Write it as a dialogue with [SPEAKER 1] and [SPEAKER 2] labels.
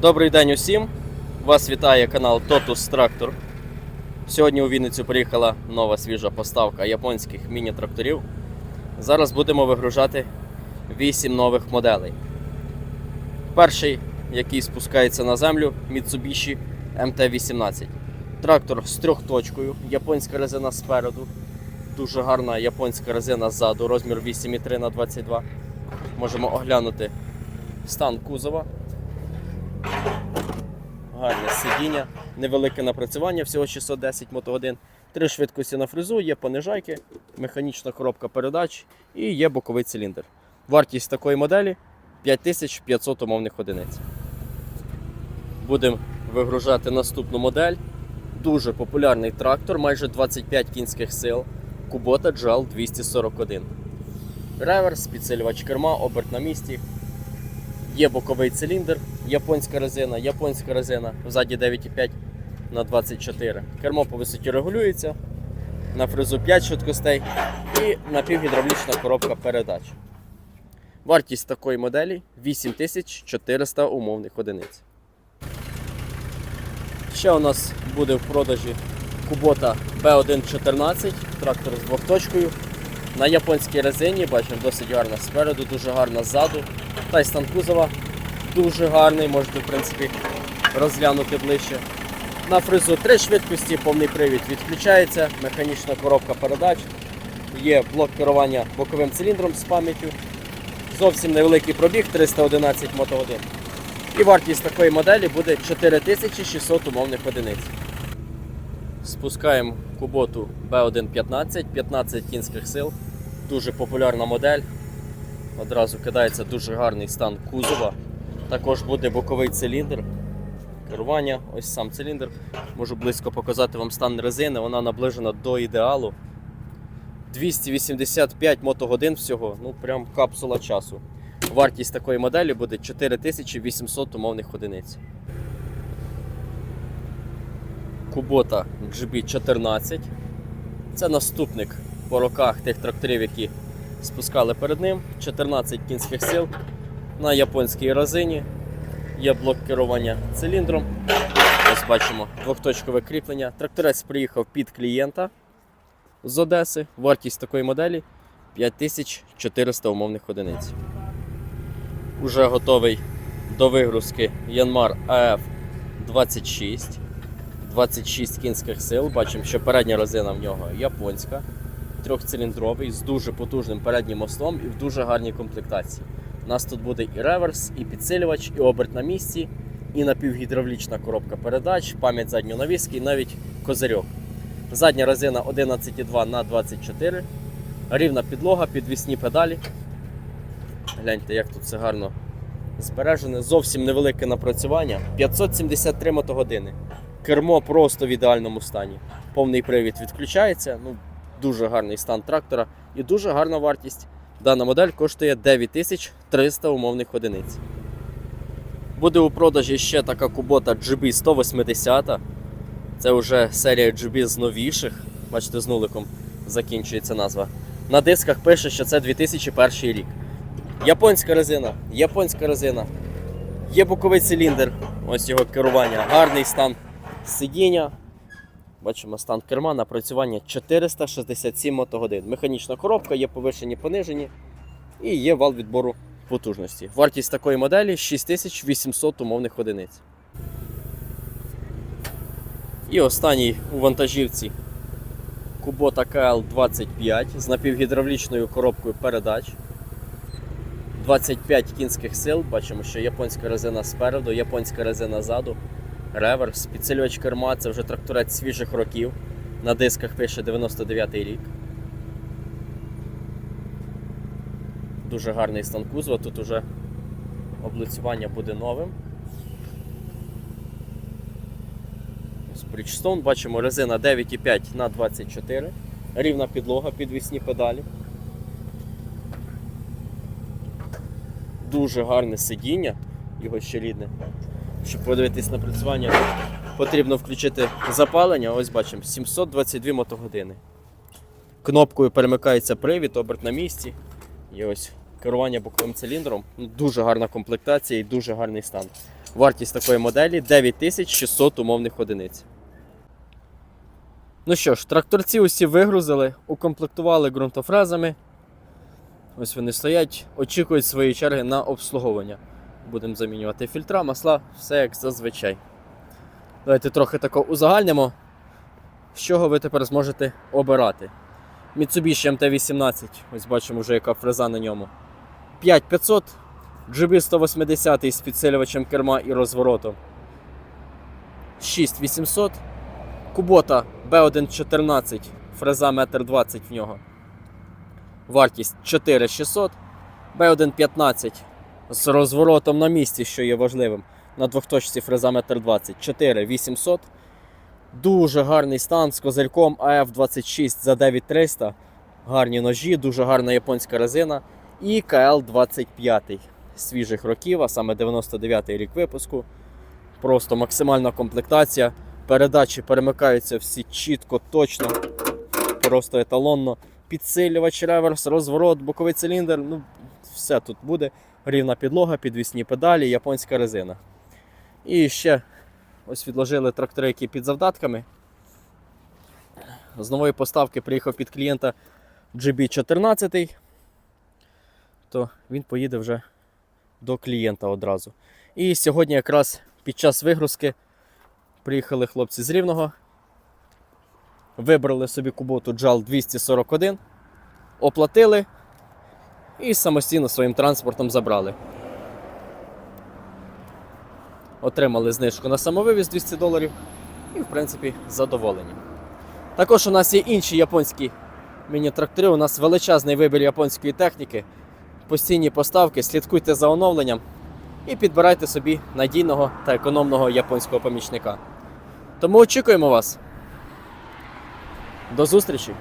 [SPEAKER 1] Добрий день усім! Вас вітає канал Totus Tractor. Сьогодні у Вінницю приїхала нова свіжа поставка японських міні-тракторів. Зараз будемо вигружати 8 нових моделей. Перший, який спускається на землю, Mitsubishi MT-18. Трактор з трьохточкою, японська резина спереду. Дуже гарна японська резина ззаду, розмір 8,3 на 22. Можемо оглянути стан кузова. Гарне сидіння, невелике напрацювання, всього 610 мотогодин. Три швидкості на фрезу, є понижайки, механічна коробка передач і є боковий циліндр. Вартість такої моделі 5500 умовних одиниць. Будемо вигружати наступну модель. Дуже популярний трактор, майже 25 кінських сил. Kubota GL 241. Реверс, підсилювач керма, оберт на місці. Є боковий циліндр, японська резина, японська резина, ззаді 9,5 на 24. Кермо по висоті регулюється, на фрезу 5 швидкостей і напівгідравлічна коробка передач. Вартість такої моделі 8400 умовних одиниць. Ще у нас буде в продажі Kubota B114, трактор з двохточкою. На японській резині, бачимо, досить гарна спереду, дуже гарна ззаду. Та й стан кузова дуже гарний, можете в принципі розглянути ближче. На фрезу три швидкості, повний привід відключається, механічна коробка передач, є блок керування боковим циліндром з пам'яттю. Зовсім невеликий пробіг 311 мотогодин. І вартість такої моделі буде 4600 умовних одиниць. Спускаємо куботу B115, 15 кінських сил. Дуже популярна модель. Одразу кидається дуже гарний стан кузова. Також буде боковий циліндр. Керування, ось сам циліндр. Можу близько показати вам стан резини, вона наближена до ідеалу. 285 мотогодин всього, ну прям капсула часу. Вартість такої моделі буде 4800 умовних одиниць. Kubota GB14. Це наступник по роках тих тракторів, які спускали перед ним. 14 кінських сил на японській резині. Є блок керування циліндром. Ось бачимо двохточкове кріплення. Тракторець приїхав під клієнта з Одеси. Вартість такої моделі 5400 умовних одиниць. Уже готовий до вигрузки Yanmar AF 26. 26 кінських сил. Бачимо, що передня резина в нього японська, трьохциліндровий з дуже потужним переднім мостом і в дуже гарній комплектації. У нас тут буде і реверс, і підсилювач, і оберт на місці, і напівгідравлічна коробка передач, пам'ять задньої навіски, і навіть козирьок. Задня резина 11,2 на 24 рівна підлога, підвісні педалі. Гляньте, як тут все гарно збережене. Зовсім невелике напрацювання. 573 мотогодини. Кермо просто в ідеальному стані. Повний привід відключається. Ну, дуже гарний стан трактора і дуже гарна вартість. Дана модель коштує 9300 умовних одиниць. Буде у продажі ще така Kubota GB 180. Це вже серія GB з новіших. Бачите, з нуликом закінчується назва. На дисках пише, що це 2001 рік. Японська резина, японська резина. Є боковий циліндр, ось його керування, гарний стан сидіння. Бачимо стан керма, напрацювання 467 мотогодин. Механічна коробка, є повишені, понижені і є вал відбору потужності. Вартість такої моделі 6800 умовних одиниць. І останній у вантажівці Kubota KL25 з напівгідравлічною коробкою передач. 25 кінських сил. Бачимо, що японська резина спереду, японська резина ззаду. Реверс, підсилювач керма, це вже тракторець свіжих років. На дисках пише 99-й рік. Дуже гарний стан кузова, тут уже облицювання буде новим. Bridgestone, бачимо резина 9,5 на 24 рівна підлога, підвісні педалі. Дуже гарне сидіння, його ще рідне. Щоб подивитись на працювання, потрібно включити запалення. Ось бачимо 722 мотогодини. Кнопкою перемикається привід, оберт на місці. І ось керування боковим циліндром. Ну, Дуже гарна комплектація і дуже гарний стан. Вартість такої моделі 9600 умовних одиниць. Ну що ж, тракторці усі вигрузили, укомплектували ґрунтофрезами. Ось вони стоять, очікують своєї черги на обслуговування. Будемо замінювати фільтра, масла, все як зазвичай. Давайте трохи тако узагальнимо, з чого ви тепер зможете обирати. Mitsubishi MT-18, ось бачимо вже яка фреза на ньому. 5500, GB 180 з підсилювачем керма і розворотом. 6800. Кубота B114, фреза 1,20 м в нього. Вартість 4600. B115 з розворотом на місці, що є важливим. На двохточці фреза 1,20 м 4800. Дуже гарний стан з козирьком AF26 за 9300. Гарні ножі, дуже гарна японська резина. І КЛ-25 свіжих років, а саме 99-й рік випуску. Просто максимальна комплектація. Передачі перемикаються всі чітко, точно, просто еталонно. Підсилювач, реверс, розворот, боковий циліндр. Ну, все тут буде. Рівна підлога, підвісні педалі, японська резина. І ще ось відложили трактори, які під завдатками. З нової поставки приїхав під клієнта GB14, то він поїде вже до клієнта одразу. І сьогодні якраз під час вигрузки приїхали хлопці з Рівного, вибрали собі куботу JAL 241, оплатили і самостійно своїм транспортом забрали. Отримали знижку на самовивіз 200 доларів і, в принципі, задоволені. Також у нас є інші японські міні-трактори, у нас величезний вибір японської техніки, постійні поставки, слідкуйте за оновленням і підбирайте собі надійного та економного японського помічника. Тому очікуємо вас. До зустрічі!